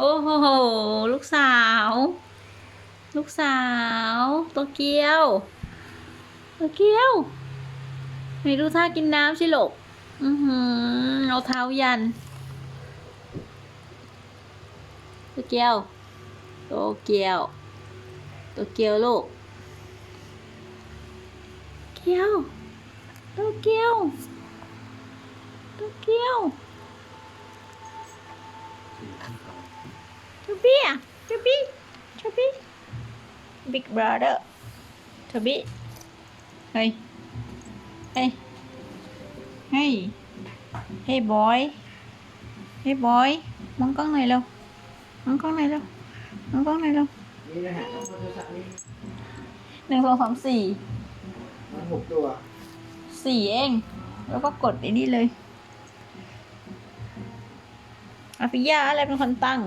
โอ้โห ลูกสาว ลูกสาวโตเกียวโตเกียวไหนดูท่ากินน้ำสิลูกอือหือเอาเท้ายันโตเกียวโตเกียวโตเกียวลูกเกียวโตเกียวโตเกียว Chubby à? Chubby? Chubby? Big brother. Chubby. Hey. Hey. Hey. Hey boy. Hey boy. Mong con này đâu? Mong con này đâu? Mong con này đâu? นี่นะฮะต้องโทรศัพท์นี่ หนึ่งสองสามสี่ มันหกตัว สี่เอง แล้วก็กดไอ้นี่เลย อภิยาอะไรเป็นคนตั้ง